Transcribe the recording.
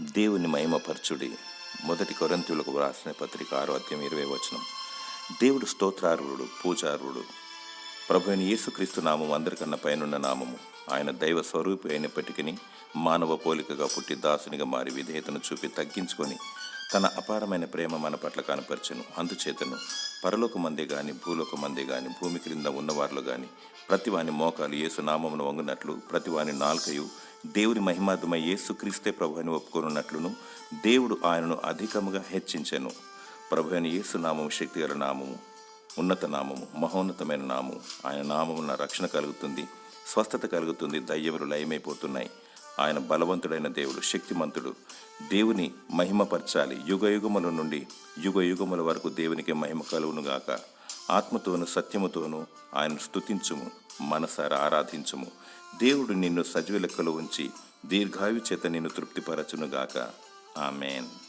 దేవుని మహిమపరచుడి. మొదటి కొరంతులకు వ్రాసిన పత్రిక ఆరో అధ్యాయం ఇరవై వచనం. దేవుడు స్తోత్రార్హుడు పూజార్హుడు. ప్రభు అయిన యేసుక్రీస్తు నామం అందరికన్నా పైనున్న నామము. ఆయన దైవ స్వరూపి అయినప్పటికీ మానవ పోలికగా పుట్టి దాసునిగా మారి విధేయతను చూపి తగ్గించుకొని తన అపారమైన ప్రేమ మన పట్ల కనపరచను. అందుచేతను పరలోకమందే గాని భూలోకమందే గాని భూమి క్రింద ఉన్నవారిలో గాని ప్రతివాని మోకాలు యేసు నామమును వంగునట్లు ప్రతివాని నాల్కయు దేవుని మహిమార్థమై యేసు క్రీస్తే ప్రభుని ఒప్పుకొనున్నట్లును దేవుడు ఆయనను అధికముగా హెచ్చించెను. ప్రభు యేసు నామము శక్తిగల నామము ఉన్నత నామము మహోన్నతమైన నామము ఆయన నామమున రక్షణ కలుగుతుంది స్వస్థత కలుగుతుంది దయ్యములు లయమైపోతున్నాయి. ఆయన బలవంతుడైన దేవుడు శక్తిమంతుడు. దేవుని మహిమపరచాలి. యుగ యుగముల నుండి యుగ యుగముల వరకు దేవునికి మహిమ కలువునుగాక ఆత్మతోను సత్యముతోను ఆయన స్థుతించుము మనసారా ఆరాధించుము. దేవుడు నిన్ను సజీవ లెక్కలో ఉంచి దీర్ఘాయు చేత నిన్ను తృప్తిపరచునుగాక. ఆమెన్.